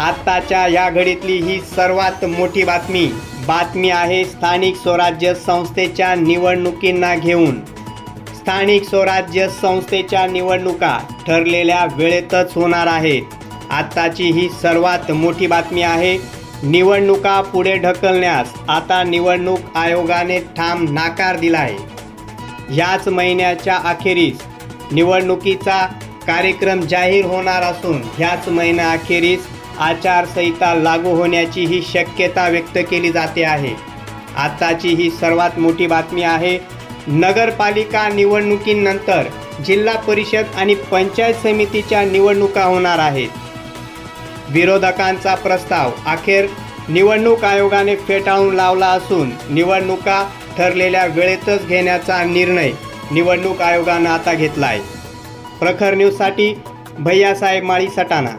आत्ताच्या या घडीतली ही सर्वात मोठी बातमी. बातमी आहे स्थानिक स्वराज्य संस्थेच्या निवडणुकींना घेऊन. स्थानिक स्वराज्य संस्थेच्या निवडणुका ठरलेल्या वेळेतच होणार आहेत. आत्ताची ही सर्वात मोठी बातमी आहे निवडणुका पुढे ढकलण्यास आता निवडणूक आयोगाने ठाम नाकार दिला आहे याच महिन्याच्या अखेरीस निवडणुकीचा कार्यक्रम जाहीर होणार असून ह्याच महिन्याअखेरीस आचारसंहिता लागू होण्याची ही शक्यता व्यक्त केली जाते आहे. आताची ही सर्वात मोठी बातमी आहे नगरपालिका निवडणुकीनंतर जिल्हा परिषद आणि पंचायत समितीच्या निवडणुका होणार आहेत. विरोधकांचा प्रस्ताव अखेर निवडणूक आयोगाने फेटाळून लावला असून निवडणुका ठरलेल्या वेळेतच घेण्याचा निर्णय निवडणूक आयोगानं आता घेतला आहे प्रखर न्यूजसाठी भैयासाहेब माळी सटाणा.